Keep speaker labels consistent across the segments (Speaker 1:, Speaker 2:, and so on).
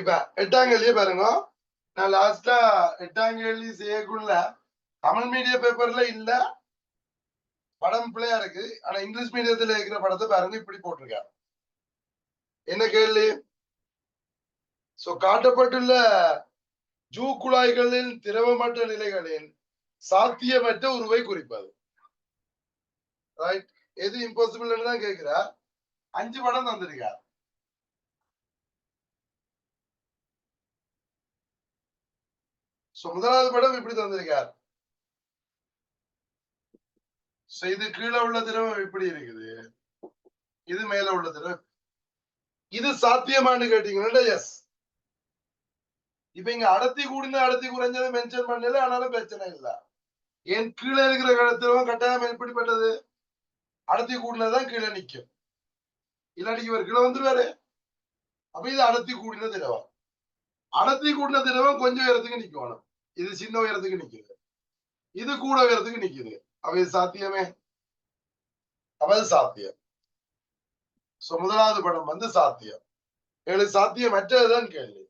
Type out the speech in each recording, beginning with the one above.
Speaker 1: இப்ப எட்டாங்கல்லையே பாருங்க. நான் லாஸ்டா எட்டாங்கல்லி செய்யக்குள்ள தமிழ் மீடிய பேப்பர்ல இல்ல படம் பிள்ளையா இருக்கு. ஆனா இங்கிலீஷ் மீடியத்துல இருக்கிற படத்தை பாருங்க இப்படி போட்டிருக்காரு. என்ன கேள்வி? சோ காட்டப்பட்டுள்ள ஜூ குழாய்களின் திரவமற்ற நிலைகளின் சாத்தியமற்ற உருவை குறிப்பது. ரைட் எது இம்பாசிபிள் தான் கேட்கிறார். அஞ்சு படம் தந்திருக்கார். சோ முதலாவது படம் இப்படி தந்திருக்கார்? சோ இது கீழே உள்ள திரவம் இப்படி இருக்குது? இது மேல உள்ள திரவம். இது சாத்தியமானு கேட்டீங்கன்னா எஸ் இப்ப இங்க அடர்த்தி கூடின அடர்த்தி குறைஞ்சது மென்ஷன் பண்ணல ஆனாலும் பிரச்சனை இல்ல. ஏன் கீழே இருக்கிற திரவம் கட்டாயம் எப்படிப்பட்டது அடர்த்தி கூடினதான் கீழே நிக்கும். இல்லாட்டி இவர் கீழே வந்துருவாரு. அப்ப இது அடர்த்தி கூடின திரவம். அடர்த்தி கூடின திரவம் கொஞ்சம் உயரத்துக்கு நிக்கணும். இது சின்ன உயரத்துக்கு நிக்குது. இது கூட உயரத்துக்கு நிக்குது. அப்ப இது சாத்தியமே? அப்ப அது சாத்தியம். சோ முதலாவது படம் வந்து சாத்தியம். ஏழு சாத்தியம் மற்றதுதான் கேள்வி.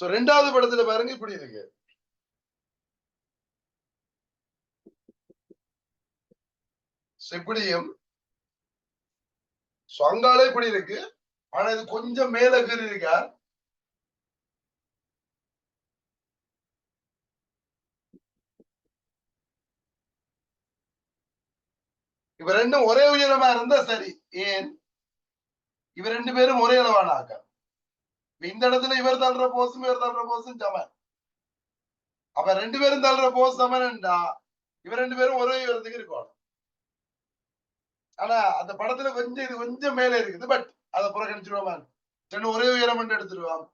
Speaker 1: சோ ரெண்டாவது படத்துல பாருங்க இப்படி இருக்கு. So, இப்படியும் இப்படி இருக்கு ஆனா இது கொஞ்சம் மேல கீறி இருக்கார் இவ ரெண்டும் ஒரே உயரமா இருந்தா சரி. ஏன்? இவ ரெண்டு பேரும் ஒரே அளவான ஆக்கம் இந்த இடத்துல இவர் தள்ளுற போஸும் இவர் தள்ளுற போஸும் சமன். அப்ப ரெண்டு பேரும் தள்ளுற போஸ் சமன்டா இவர் ரெண்டு பேரும் ஒரே உயரத்துக்கு இருக்கணும். ஆனா அந்த படத்துல கொஞ்சம் இது கொஞ்சம் மேல இருக்குது. பட் அதை புறக்கணிச்சிருவாமா? ரெண்டு ஒரே உயரம் எடுத்துருவான்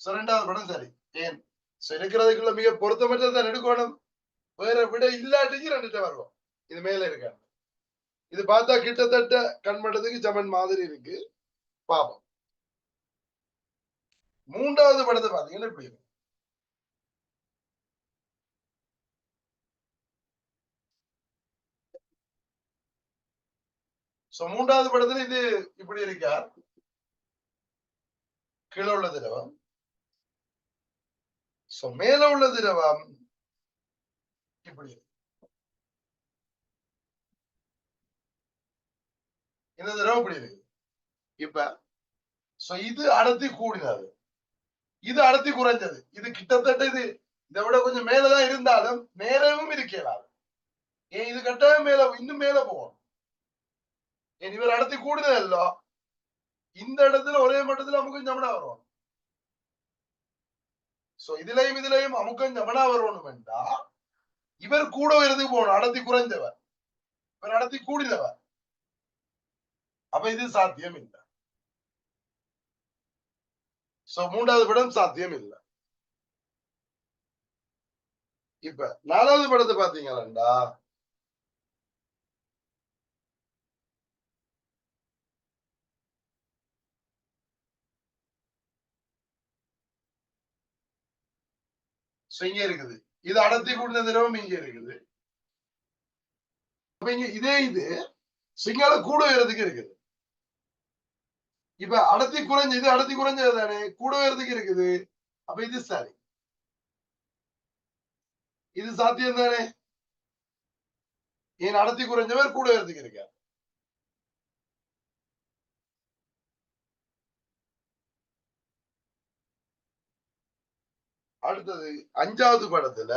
Speaker 1: சோ ரெண்டாவது படம் சரி. ஏன்? சோ இருக்கிறதுக்குள்ள மிக பொருத்தமற்றதான் எடுக்கணும். வேற விட இல்லாட்டிக்கு ரெண்டுட்ட வருவோம். இது மேல இருக்க இது பார்த்தா கிட்டத்தட்ட கண்மட்டத்துக்கு சமன் மாதிரி இருக்கு. பாப்போம். மூன்றாவது படத்தை பாத்தீங்கன்னா இப்படி இருக்கு சோ மூன்றாவது படத்துல இது இப்படி இருக்கார். கீழே உள்ள திரவம். சோ மேல உள்ள திரவம் இப்படி இருக்கு. இந்த திரவம் இப்படி இருக்கு. இப்ப சோ இது அடர்த்தி கூடினது. இது அடர்த்தி குறைஞ்சது. இது கிட்டத்தட்ட இது இதை விட கொஞ்சம் மேலதான் இருந்தாலும் மேலவும் இருக்கலாம் ஏன் இது கட்டாயம் மேல இன்னும் மேல போகும் ஏன் இவர் அடர்த்தி கூடுதல் இந்த இடத்துல ஒரே மட்டத்துல அமுக்கம் ஜமனா வரும் சோ இதுலயும் இதுலயும் அமுக்கம் ஜமனா வரணும் இவர் கூட உயரத்துக்கு போகணும் அடர்த்தி குறைஞ்சவர் இவர் அடர்த்தி கூடினவர் அப்ப இது சாத்தியம் இல்லை சோ மூன்றாவது படம் சாத்தியம் இல்லை இப்ப நாலாவது படத்தை பாத்தீங்களா இங்க இருக்குது. இது அடர்த்தி கூடின திரவம் இங்க இருக்குது. அப்ப இங்க இதே இது சிங்கள கூட உயரத்துக்கு இருக்குது. இப்ப அடர்த்தி குறைஞ்ச இது அடர்த்தி குறைஞ்சது தானே? கூட உயரத்துக்கு இருக்குது. அப்ப இது சரி. இது சாத்தியம் தானே? ஏன் அடர்த்தி குறைஞ்சவர் கூட உயரத்துக்கு இருக்கார். அடுத்தது அஞ்சாவது படத்துல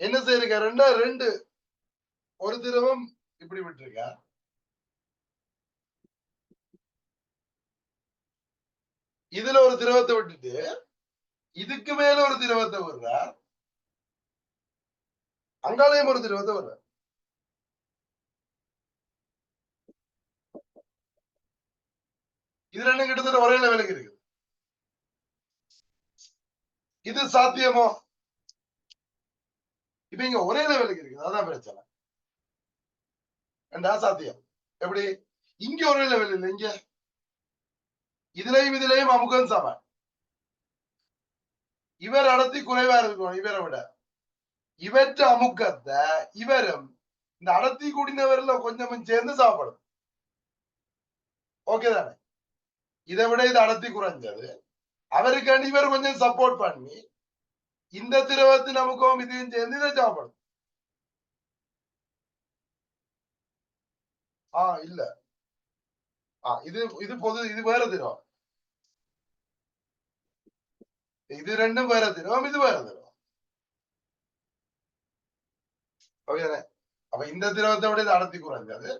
Speaker 1: என்ன செய்யிருக்காருன்னா ரெண்டு ஒரு திரவம் இப்படி விட்டுருக்க இதுல ஒரு திரவத்தை விட்டுட்டு இதுக்கு மேல ஒரு திரவத்தை விடுறார். அங்காலயம் ஒரு திரவத்தை விடுறார். இது ரெண்டும் கிட்டத்தட்ட ஒரே லெவலுக்கு இருக்கு இது சாத்தியமோ? இப்ப இங்க ஒரே லெவலுக்கு இருக்குது. அதான் பிரச்சனை. ரெண்டா சாத்தியம். எப்படி? இங்க ஒரே லெவல் இல்லை இங்க. இதுலயும் இதுலயும் அமுகம் சமன் இவர் அடர்த்தி குறைவா இருக்கணும் இவரை விட. இவற்ற அமுக்கத்தை இவரும் இந்த அடர்த்தி கூடினவர்ல கொஞ்சமும் சேர்ந்து சாப்பிடும் ஓகே தானே? இதை விட இது அடர்த்தி குறைஞ்சது. அவருக்காண்டி இவர் கொஞ்சம் சப்போர்ட் பண்ணி இந்த திரவத்து நமக்கும் இதையும் சேர்ந்து இதை சாப்பிடும் ஆ இல்ல. ஆ இது இது பொது இது வேற திரவம். இது ரெண்டும் வேற திரவம் இது வேற திரவம். அப்ப இந்த திரவத்தை விட இது அடர்த்தி குறைஞ்சது.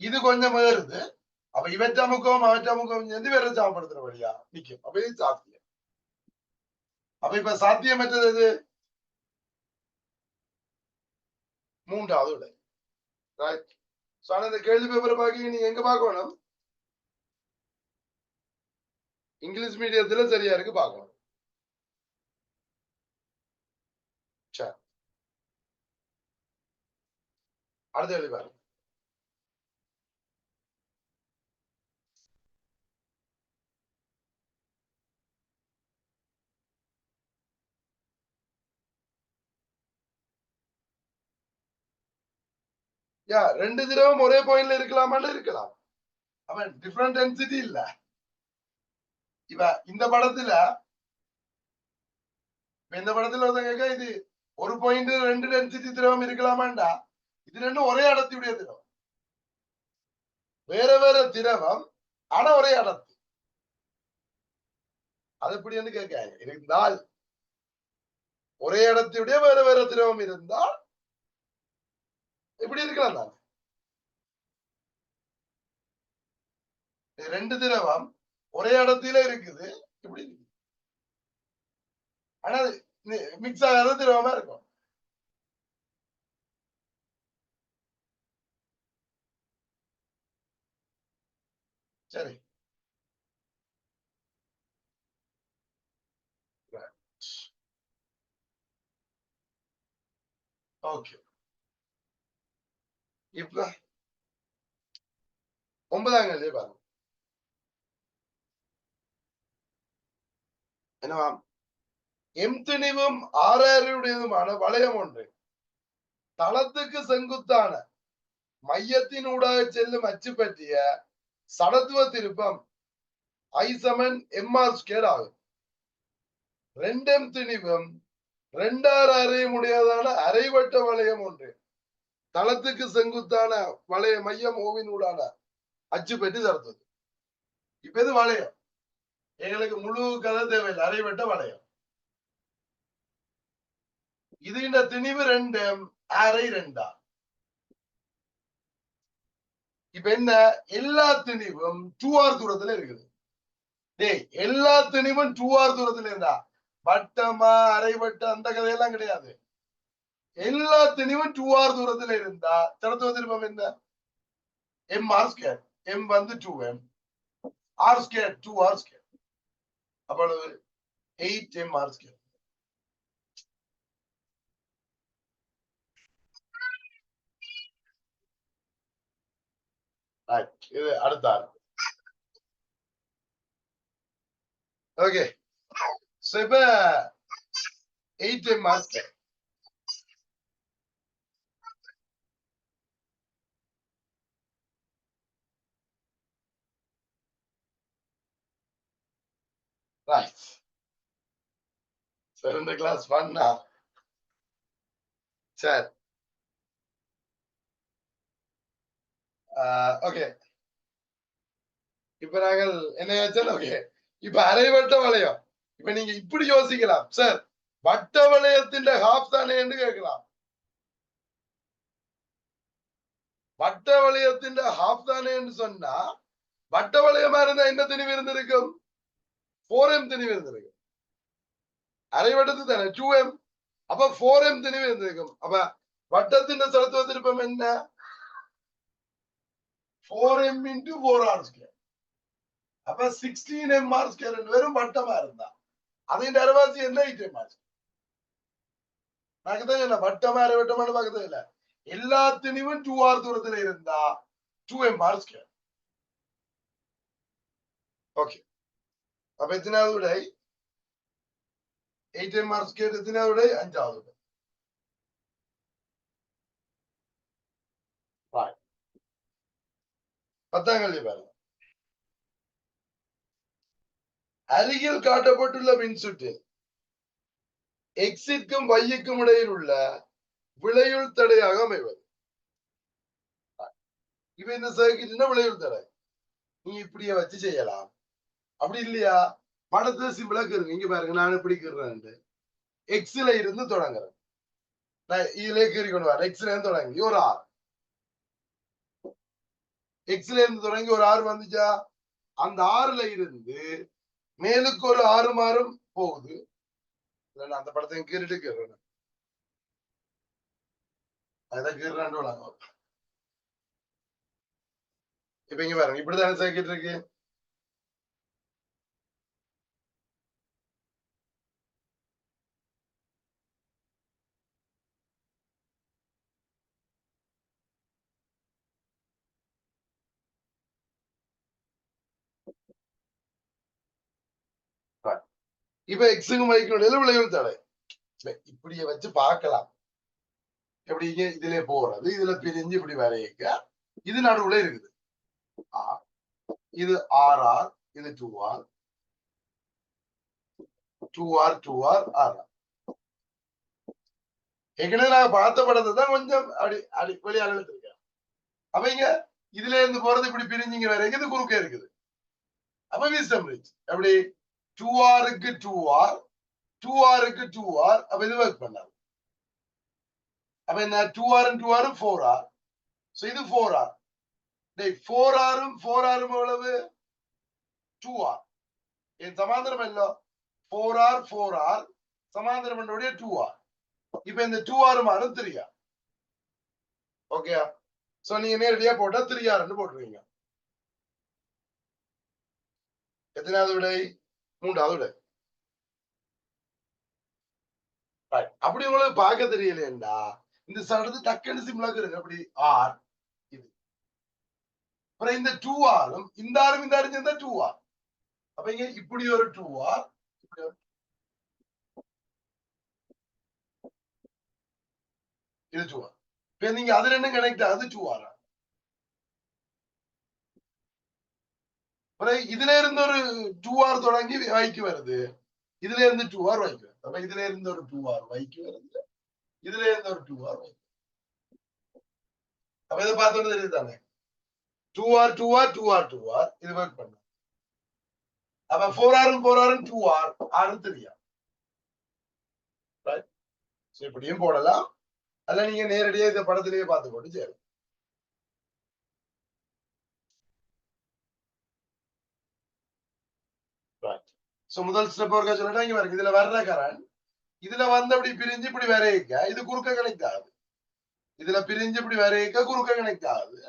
Speaker 1: இது கொஞ்சம் ஏறுது. அப்ப இவற்ற அமுக்கம் அவற்ற முகம் எந்த வேற சாப்பிடுத்துற வழியா நிக்கும் அப்ப இது சாத்தியம் அப்ப இப்ப சாத்தியமற்றது எது மூன்றாவது விடை ரைட் சோ ஆனா இந்த கேள்வி பேப்பரை பாக்கி நீங்க எங்க பார்க்கணும் இங்கிலீஷ் மீடியத்துல சரியா இருக்கு பார்க்கணும் அடுத்த கேள்வி பாருங்க யா ரெண்டு திரவம் ஒரே பாயிண்ட்ல இருக்கலாமான்னு இருக்கலாம். அவன் டிஃப்ரெண்ட் டென்சிட்டி இல்ல. இவ இந்த படத்துல இந்த படத்துல ஒருத்தன் கேட்க இது ஒரு பாயிண்ட் ரெண்டு டென்சிட்டி திரவம் இருக்கலாமாண்டா? இது ரெண்டும் ஒரே அடர்த்தியுடைய திரவம். வேற வேற திரவம் ஆனா ஒரே அடர்த்தி. அது எப்படின்னு கேட்காங்க இருந்தால் ஒரே இடத்தியுடைய வேற வேற திரவம் இருந்தால் இப்படி இருக்கலாம் தான் ரெண்டு திரவம் ஒரே இடத்துல இருக்குது. இப்படி இருக்கு. ஆனா மிக்ஸ் ஆகாத திரவமா இருக்கும். சரி. ஓகே இப்ப ஒன்பதாம் கேள்வி பாருங்க. என்னவா? எம் திணிவும் ஆறாருடையதுமான வளையம் ஒன்று. தளத்துக்கு செங்குத்தான மையத்தினூடாக செல்லும் அச்சு பற்றிய சடத்துவ திருப்பம் ஐ சமன் எம்ஆர் ஸ்கேர் ஆகும். ரெண்டும் திணிவும் ரெண்டாறு அறையும் உடையதான அரைவட்ட வளையம் ஒன்று. தளத்துக்கு செங்குத்தான வளைய மையம் ஓவினூடான அச்சு பெட்டி தருத்தது இப்ப இது வளையம்? எங்களுக்கு முழு கதை தேவையில்லை. அரைவட்ட வளையம். இது இந்த திணிவு ரெண்டு அரை ரெண்டா? இப்ப என்ன? எல்லா திணிவும் டூ ஆர் தூரத்துல இருக்குது. டேய் எல்லா திணிவும் டூ ஆர் தூரத்துல இருந்தா? வட்டமா அரைவட்டம் அந்த கதையெல்லாம் கிடையாது. எல்லா திணிவும் டூ ஆர் தூரத்துல இருந்தா தடத்துவ வந்திருப்போம் என்ன? எம் ஆர் ஸ்கேர் எம் வந்து two M R square two R square அவ்வளவு எயிட் எம் ஆர் ஸ்கேர் இது அடுத்த ஓகே சோ இப்ப eight M R square Right. So the class one now. சரி ஓகே uh, இப்ப நாங்கள் என்ன ஓகே இப்ப அரை வட்ட வளையம். இப்ப நீங்க இப்படி யோசிக்கலாம். சார் வட்ட வளையத்தின் ஹாஃப் தானே என்று கேட்கலாம். வட்ட வளையத்தின் ஹாஃப் தானே என்று சொன்னா வட்ட வளையமா இருந்தா என்ன திணிவு இருந்திருக்கும்? ஃபோர் எம் திணிவு இருந்திருக்கும் அரைவட்டத்து தானே டூ எம் அப்ப ஃபோர் எம் திணிவு இருந்திருக்கும் அப்ப வட்டத்தின் செலுத்துவ திருப்பம் என்ன four M into four R square அப்ப சிக்ஸ்டீன் எம் ஆர் ஸ்கேர் வெறும் வட்டமா இருந்தா അതിന്റെ അരവാസി என்ன ஐட்டம் ஆச்சு நான் தான் வட்டமா அரைவட்டமான பக்கத்துல இல்ல எல்லா திணிவும் டூ ஆர் தூரத்துல இருந்தா two M R square okay அப்ப எத்தனாவது விடை எயிட் எம் ஆர் ஸ்கேட் எத்தனாவது விடை அஞ்சாவது விடை பத்தாம் கேள்வி பாருங்க அருகில் காட்டப்பட்டுள்ள மின்சுற்றில் எக்ஸிற்கும் வையுக்கும் இடையில் உள்ள விளையுள் தடையாக அமைவது இப்ப இந்த சர்க்கிட்னா விளையுள் தடை நீ இப்படியே வச்சு செய்யலாம் அப்படி இல்லையா? படத்தை சிம்பிளா கருங்க இங்க பாருங்க நான் எப்படி கீறேன் எக்ஸ்ல இருந்து தொடங்குறேன். நான் இதுல கீறி கொண்டு வரேன். எக்ஸ்ல இருந்து தொடங்கி ஒரு ஆறு. எக்ஸ்ல இருந்து தொடங்கி ஒரு ஆறு வந்துச்சா? அந்த ஆறுல இருந்து மேலுக்கு ஒரு ஆறு மாறும் போகுது. இல்ல நான் அந்த படத்தை கீறிட்டு கீறேன் அதான் கீறாண்டு இப்ப இங்க பாருங்க இப்படிதான் சர்க்கிட் இருக்கு? இப்ப எக்ஸுக்கும் வைக்கும் இடையில விளைவு தடை இப்படிய வச்சு பார்க்கலாம். எப்படிங்க இதுல போறது இதுல பிரிஞ்சு இப்படி வரையக்க இது நடுவுல இருக்குது. ஆர் இது ஆர் ஆர் இது two R two R two R R R. ஏற்கனவே நாங்க பார்த்த படத்தை தான் கொஞ்சம் அப்படி அப்படி வெளியால எடுத்திருக்கேன் அப்ப இங்க இதுல இருந்து போறது இப்படி பிரிஞ்சுங்க வரைக்கும் இது குறுக்க இருக்குது. அப்ப விசம் எப்படி? டூ ஆருக்கு டூ ஆர் டூ ஆருக்கு டூ ஆர் அப்ப இது ஒர்க் பண்ணாது அப்ப என்ன? Two R two R four R so இது ஃபோர் ஆர் டேய் ஃபோர் ஆரும் ஃபோர் ஆரும் எவ்வளவு? டூ ஆர் என் சமாந்திரம் இல்ல ஃபோர் ஆர் ஃபோர் ஆர் சமாந்திரம் பண்ணோடைய டூ ஆர் இப்ப இந்த டூ ஆர் மாறும் த்ரீ ஆர் ஓகே சோ நீங்க நேரடியா போட்டா த்ரீ ஆர்னு போட்டுருவீங்க. எத்தனாவது விடை? மூன்றாவது விடை. அப்படி உங்களுக்கு பார்க்க தெரியலையா இந்த சடத்து டக்குன்னு சிம்பிளாக இருக்கு. அப்படி ஆர் இது. அப்புறம் இந்த டூ ஆரும் இந்த ஆரும் இந்த ஆரும் சேர்ந்தா டூ ஆர் அப்ப இங்க இப்படி ஒரு டூ ஆர் இப்படி ஒரு இது டூ ஆர் இப்ப நீங்க அதுல என்ன கனெக்ட் ஆகுது? டூ ஆர் இதுல இருந்து ஒரு டூ ஆர் தொடங்கி வைக்கு வருது. இதுல இருந்து டூ ஆர் வைக்கு வருது. அப்ப இதுல இருந்து ஒரு டூ ஆர் வைக்கு வருது. இதுல இருந்து ஒரு டூ ஆர் வைக்கு அப்ப இதை பார்த்தோன்னு தெரியுது தானே? Two R two R two R two R இது ஒர்க் பண்ண. அப்ப ஃபோர் ஆரும் ஃபோர் ஆரும் டூ ஆர் ஆறு தெரியா? இப்படியும் போடலாம். அல்ல நீங்க நேரடியா இந்த படத்திலேயே பார்த்து போட்டு சேரும். சோ முதல் ஸ்டெப் ஒருக்கா சொல்லிட்டா இங்க பாருங்க இதுல வர்ற கரண்ட் இதுல வந்து அப்படி பிரிஞ்சு இப்படி வரையக்க இது குறுக்க கனெக்ட் ஆகுது இதுல பிரிஞ்சு இப்படி வரையக்க குறுக்க கனெக்ட் ஆகுது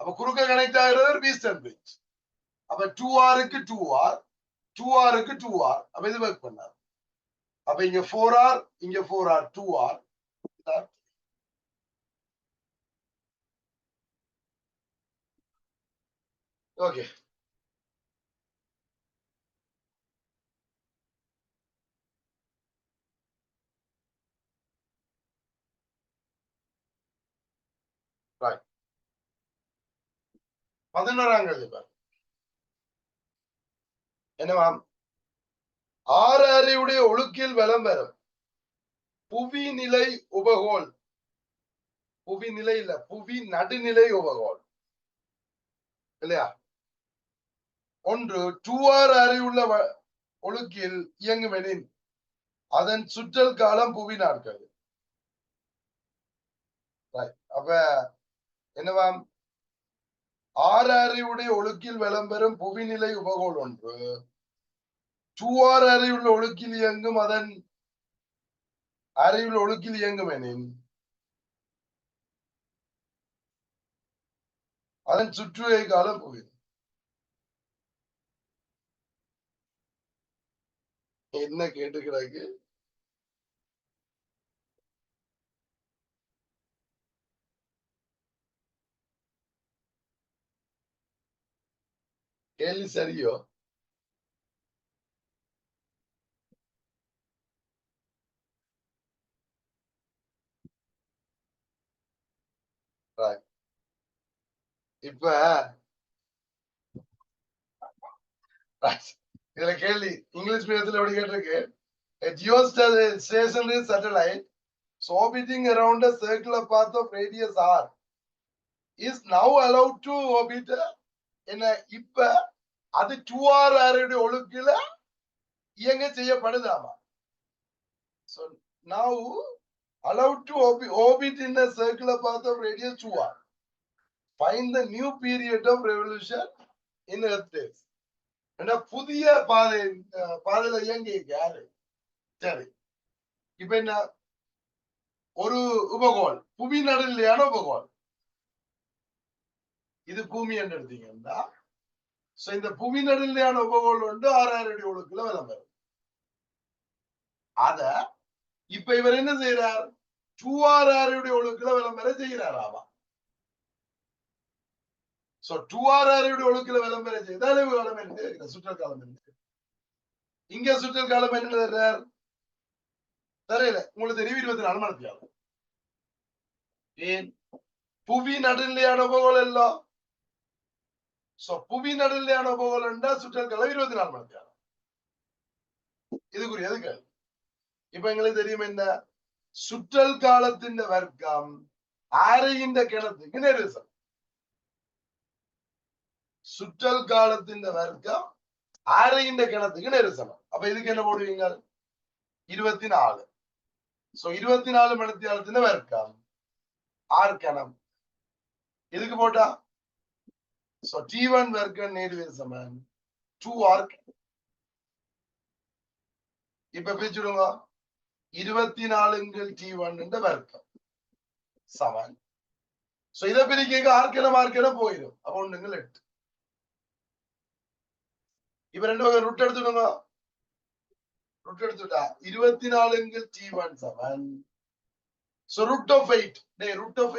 Speaker 1: அப்ப குறுக்க கனெக்ட் ஆகுறது ஒரு பீஸ்டன் பிரிட்ஜ் அப்ப டூ ஆருக்கு டூ ஆர் டூ ஆருக்கு டூ ஆர் அப்ப இது ஒர்க் பண்ணாது அப்ப இங்க ஃபோர் ஆர் இங்க four R two R okay பதினோராம் கேள்வி என்னவாம் ஆறு அறிவுடைய ஒழுக்கில் வலம் வரும் புவி நிலை உபகோல் புவி நிலை இல்ல புவி நடுநிலை உபகோல் இல்லையா? ஒன்று டூஆர் அறிவுள்ள வ- ஒழுக்கில் இயங்குமெனின் அதன் சுற்றல் காலம் புவி நாட்கள். அப்ப என்னவாம் ஆறு அறிவுடைய ஒழுக்கில் விளம்பெறும் புவிநிலை உபகோள் ஒன்று. சூவார் ஆர் அறிவுள்ள ஒழுக்கில் இயங்கும் அதன் அறிவுள்ள ஒழுக்கில் இயங்கும் எனின் அதன் சுற்றுவை காலம் புவி. என்ன கேட்டு கிடக்கு கேள்வி சரியோ இப்ப இதுல கேள்வி இங்கிலீஷ் மீடியத்துல எப்படி கேட்டிருக்கு A geostationary satellite orbiting around a circular path of radius r is now allowed to orbit in a இப்ப அது சுவார் ஆர் ஒழுக்கில இயங்க செய்யப்படுதாமா? So now to to orbi- orbit in a circular path of radius 2r find the new period of revolution புதிய பாதை பாதையில இயங்கி யாரு? சரி. இப்ப என்ன? ஒரு உபகோள் புவி நடுநிலையான உபகோள். இது பூமி என்று எடுத்தீங்கன்னா so இந்த புவி நடுநிலையான உபகோள் வந்து ஆறாயிரம் அடி ஒழுக்குல விளம்பரம் அத இப்ப இவர் என்ன செய்யறார் டூ ஆர் ஆறுடைய ஒழுக்குல விளம்பரம் செய்கிறார் ஆமா. சோ டூ ஆர் ஆறுடைய ஒழுக்குல விளம்பரம் செய்தால் அளவு காலம் என்ன சுற்றல் காலம் என்ன? இங்க சுற்றல் காலம் என்ன தர்றார்? தெரியல. உங்களுக்கு தெரியும் இருபத்தி நாலு மணி ஏன்? புவி நடுநிலையான உபகோள் எல்லாம் புவி ಭೂಮಿ ನಡುವೆ ಆಡೋ ಹೋಗಲಂಡ சுற்றல்களை இருபத்தி நாலு மணி நேரம். இதுக்குரிய எதுக்கு இப்ப எங்களுக்கு தெரியும் என்ன? சுற்றல் காலத்தின் வர்க்கம் அரையின்ற கிணத்துக்கு நெரிசல் சுற்றல் காலத்தின் வர்க்கம் அரையின்ற கிணத்துக்கு நெரிசனம் அப்ப இதுக்கு என்ன போடுவீங்க? இருபத்தி நாலு சோ இருபத்தி நாலு மணி நேரத்தின் வர்க்கம் ஆறு கிணம். இதுக்கு போட்டா? சோ டி ஒன் வர்க்கம் நேர்வேர் சமன் டூ ஆர் இப்ப பிரிச்சுடுங்க இருபத்தி நாலுங்கள் டி ஒன் வர்க்கம் சமன் சோ இதை பிரிக்க ஆர்க்கிடம் ஆர்க்கிடம் போயிடும் அப்ப ஒண்ணுங்கள் எட்டு இப்ப ரெண்டு வகை ரூட் எடுத்துடுங்க ரூட் எடுத்துட்டா இருபத்தி நாலுங்கள் T one seven so root of eight day root of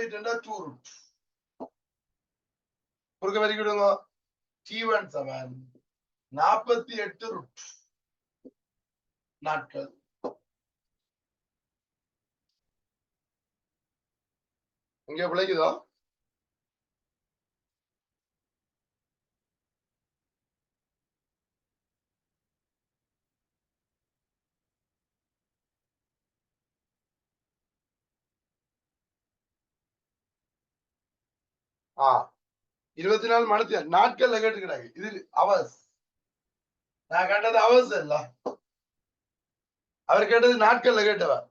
Speaker 1: eight என்றா டூ ரூட் குறுக்க வரைக்கிடுங்க டி ஒன் செவன் நாற்பத்தி எட்டு ரூட் நாட்கள் இங்க விளைக்குதா ஆ இருபத்தி நாலு மணி நாட்கள்ல கேட்டுக்கிறாங்க இது அவர்ஸ் நான் கேட்டது அவர்ஸ் இல்ல. அவர் கேட்டது நாட்கள்ல கேட்டவர்.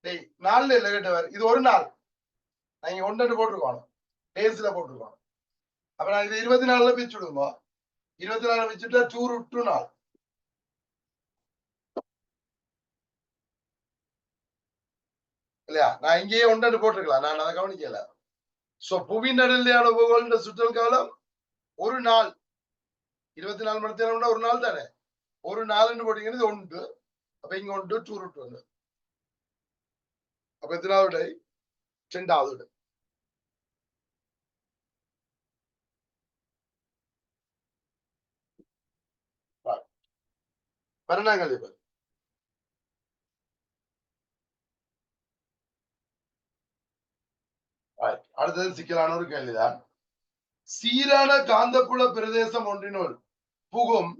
Speaker 1: டேய் நாள்ல இல்ல கேட்டவர். இது ஒரு நாள். நீங்க ஒன்னு போட்டிருக்கோம். டேஸ்ல போட்டிருக்கோம். அப்ப நான் இது இருபத்தி நாலுல பிரிச்சு விடுங்க இருபத்தி நாலு பிரிச்சுட்டா டூ ரூட் டூ நாள். இல்லையா? நான் இங்கேயே ஒன்றாண்டு போட்டிருக்கலாம். நான் அதை கவனிக்கல. சோ புவி நடுநிலையான உபகோள சுற்றல் காலம் ஒரு நாள். இருபத்தி நாலு மணி நேரம் ஒரு நாள் தானே? ஒரு நாள்னு போட்டீங்கன்னா ஒன்று. அப்ப இங்க ஒன்று டூ ரூட் ஒன்று. அப்ப எத்தனாவது டை ரெண்டாவது டை பரணாங்கள் இப்ப Right. அடுத்தது சிக்கலான ஒரு கேள்விதான். சீரான காந்தப்புல பிரதேசம் ஒன்றினுள் புகும்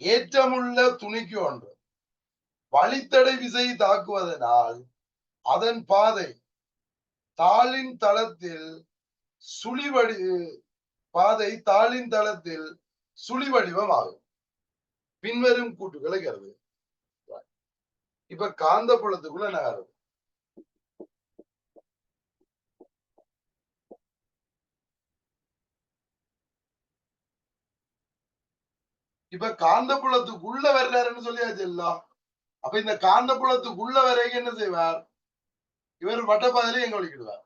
Speaker 1: ஏற்றமுள்ள துணிக்கு ஒன்று. வழித்தடை விசை தாக்குவதனால் அதன் பாதை தாளின் தளத்தில் சுழிவடி பாதை தாளின் தளத்தில் சுழி வடிவம் ஆகும் பின்வரும் கூட்டுகளை கருது இப்ப காந்தப்புலத்துக்குள்ள நகருது. இப்ப காந்தப்புலத்துக்குள்ள வர்றாருன்னு சொல்லியாச்சு எல்லாம் அப்ப இந்த காந்தப்புலத்துக்குள்ள வரைக்கும் என்ன செய்வார்? இவர் வட்டப்பாதையில எங்க ஒழிக்கிடுவார்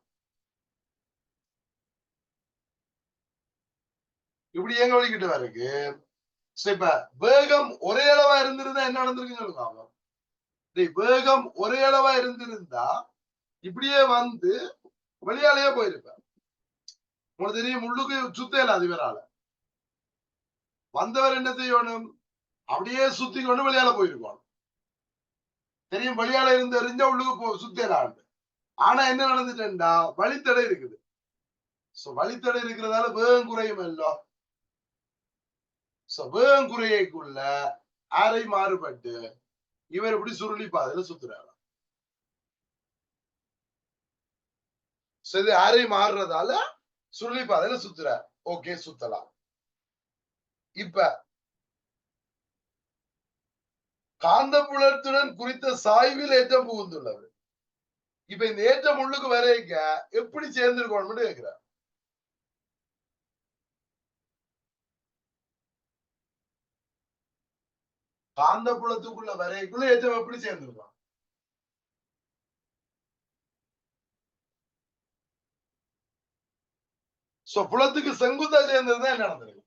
Speaker 1: இப்படி எங்க ஒழிக்கிட்டு வருக்கு சரி, இப்ப வேகம் ஒரே அளவா இருந்திருந்தா என்ன நடந்திருக்குன்னு சொல்லுங்க அவன். டேய், வேகம் ஒரே அளவா இருந்திருந்தா இப்படியே வந்து வெளியாலேயே போயிருப்பேன் உங்களுக்கு தெரியும் முள்ளுக்கு சுத்தல அது வந்தவர் என்ன செய்யணும்? அப்படியே சுத்தி கொண்டு வெளியால போயிருக்கணும். தெரியும் வெளியால இருந்து எரிஞ்ச உள்ளுக்கு போ சுத்தேராண்டு ஆனா என்ன நடந்துட்டேன்டா வழித்தடை இருக்குது. சோ வழித்தடை இருக்கிறதால வேகம் குறையும் இல்லோ. சோ வேகம் குறையக்குள்ள அரை மாறுபட்டு இவர் இப்படி சுருளி பாதையில சுத்துறாரு. சரி அரை மாறுறதால சுருளி பாதையில சுத்துறாரு. ஓகே சுத்தலாம். இப்ப காந்த புலத்துடன் குறித்த சாய்வில் ஏற்றம் புகுந்துள்ளது. இப்ப இந்த ஏற்றம் உள்ளுக்கு வரைக்க எப்படி சேர்ந்திருக்கணும்னு கேட்கிறார். காந்தப்புலத்துக்குள்ள வரைக்குள்ள ஏற்றம் எப்படி சேர்ந்திருக்கும் சோ புலத்துக்கு செங்குத்தா சேர்ந்ததுதான் என்ன நடந்திருக்கு?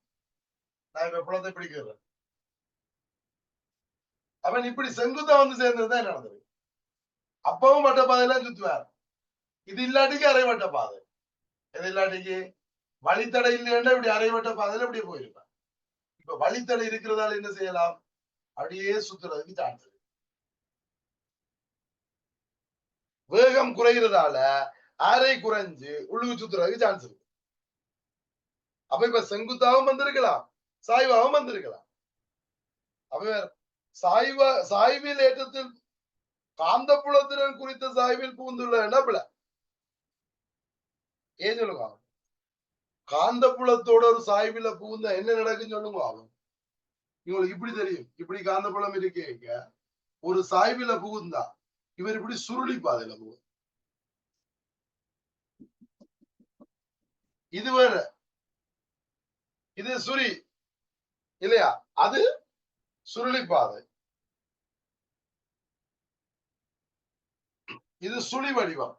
Speaker 1: நான் இப்ப புலத்தை பிடிக்கிறேன் அவன் இப்படி செங்குத்தா வந்து சேர்ந்ததுதான் என்ன அப்பவும் வட்டப்பாதையெல்லாம் சுத்துவார். இது இல்லாட்டிக்கு அரைவட்ட பாதை. எது இல்லாட்டிக்கு? வழித்தடை இல்லைன்னா இப்படி அரைவட்ட பாதையில இப்படியே போயிருப்பான் இப்ப வழித்தடை இருக்கிறதால என்ன செய்யலாம்? அப்படியே சுத்துறதுக்கு சான்ஸ் இருக்கு. வேகம் குறைகிறதால அரை குறைஞ்சு உள்ளுக்கு சுத்துறதுக்கு சான்ஸ் இருக்கு. அப்ப இப்ப செங்குத்தாவும் வந்திருக்கலாம். சாய்வாகவும் வந்திருக்கலாம் அப்ப சாய்வ சாய்வில் ஏற்றத்தில் காந்தப்புலத்திறன் குறித்த சாய்வில் புகுந்துள்ள இடப்பில ஏன் சொல்லுங்க அவன் காந்தப்புலத்தோட ஒரு சாய்வில புகுந்த என்ன நடக்குன்னு சொல்லுங்க அவன் இவங்களுக்கு இப்படி தெரியும். இப்படி காந்தப்புலம் இருக்கேங்க ஒரு சாய்வில புகுந்தா இவர் இப்படி சுருளி பாதையில புகு இது வேற. இது சுரி. இல்லையா? அது சுருளி பாதை இது சுழி வடிவம்.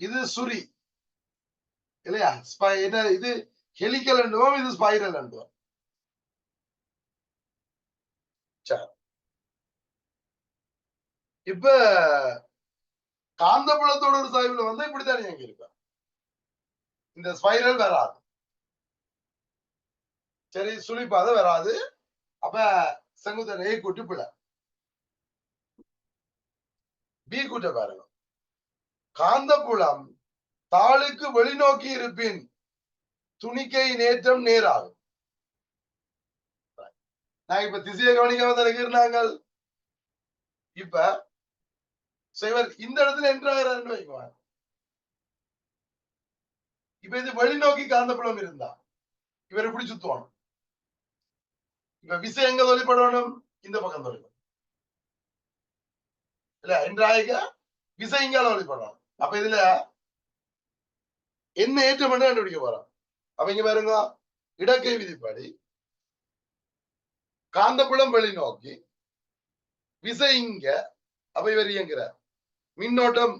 Speaker 1: இது சுரி. இல்லையா? ஸ்பை- என்ன இது? ஹெலிக்கல் அண்டுவோம் இது ஸ்பைரல் அண்டுவோம் இப்ப காந்தபுலத்தோட ஒரு சாய்வுல வந்து இப்படித்தான் இயங்கி இருக்கும் இந்த ஸ்பைரல் வராது. சரி சுழிப்பாதை வராது. அப்ப செங்குத்த ஏ கூட்டி பிழை. பி கூட்ட பாருங்க. காந்தப்புலம் தாளுக்கு வெளிநோக்கி இருப்பின் துணிக்கை நேற்றம் நேராகும். நான் இப்ப திசையை கவனிக்காம இருக்கிறாங்க இப்ப சைவர் இவர் இந்த இடத்துல என்றாகிறாருன்னு வைக்குவார் இப்ப இது வெளிநோக்கி காந்தப்புலம் இருந்தா இவர் இப்படி சுத்துவான் இப்ப விசை எங்க தொழிற்படணும் இந்த பக்கம் தொழிற்படும் இல்ல என்றாயிக்க விசை இங்க தொழிற்படணும் அப்ப இதுல என்ன ஏற்றம் பண்ண கண்டுபிடிக்க போறோம். அப்ப இங்க பாருங்க இடக்கை விதிப்படி காந்தப்புலம் வெளிநோக்கி விசை இங்க அப்ப இவர் இயங்குறார் மின்னோட்டம்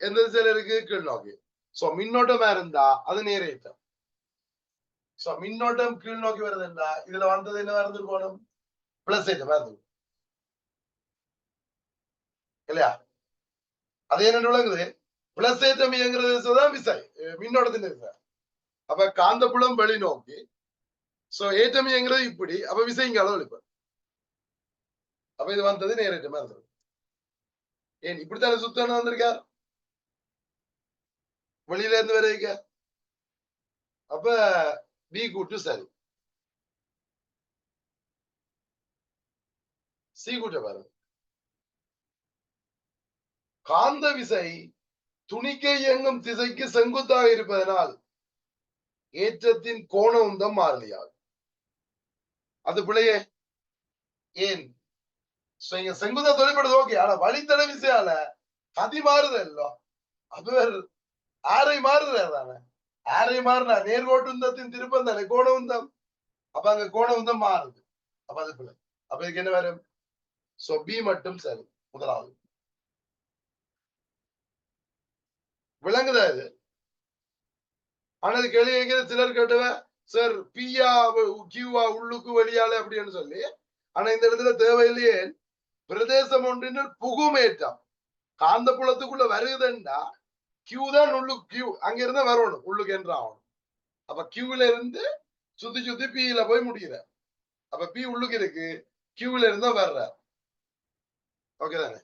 Speaker 1: எந்த திசையில இருக்கு? கீழ் நோக்கி சோ மின்னோட்டமா இருந்தா அது நேரேற்றம். சோ மின்னோட்டம் கீழ் நோக்கி வருதுன்னா இதுல வந்தது என்ன இருந்திருக்கணும் பிளஸ் ஏற்றம் இருந்து இல்லையா? அது என்ன விளங்குது? பிளஸ் ஏற்றம் இயங்குறது தான் விசை. மின்னோட்டத்தின் திசை அப்ப காந்தப்புலம் வெளிநோக்கி சோ ஏற்றம் இயங்குறது இப்படி. அப்ப விசை இங்க அளவு அளிப்பார் அப்ப இது வந்தது நேரேற்றமா இருந்தது ஏன்? இப்படித்தானே சுத்தம் வந்திருக்கார்? வெளியில இருந்து வர அப்ப பி கூட்டு சரி. சி கூட்ட பாருங்க. காந்த விசை துணிக்கை இயங்கும் திசைக்கு செங்குத்தாக இருப்பதனால் ஏற்றத்தின் கோண உந்தம் மாறலியாகும். அது பிள்ளையே ஏன்? இங்க செங்குத்தா தொழில்படுது ஓகே. ஆனா வழித்தட விசையால கதி மாறுது இல்லோ. அது வேறு ஆரை மாறுது தானே. ஆரை மாறினா? நேர்கோட்டு உந்தத்தின் திருப்பம் தானே கோண உந்தம் அப்ப அங்க கோண உந்தம் மாறுது. அப்ப அது பிள்ளை அப்ப இதுக்கு என்ன வரும்? சோ பி மட்டும் சரி. முதலாவது. விளங்குதா இது? ஆனா இது கேள்வி கேட்கிற சிலர் கேட்டுவேன் சார் பியா கியூவா உள்ளுக்கு வெளியால அப்படின்னு சொல்லி. ஆனா இந்த இடத்துல தேவையில்லையே. பிரதேசம் ஒன்றின் புகுமேற்றம். காந்த புலத்துக்குள்ள வருதுன்னா கியூ தான் உள்ளுக்கு கியூ அங்க இருந்தா வரணும் உள்ளுக்கு என்று ஆகணும். அப்ப கியூல இருந்து சுத்தி சுத்தி பியில போய் முடிகிற அப்ப பி உள்ளுக்கு இருக்கு கியூல இருந்தா வர்ற ஓகே தானே?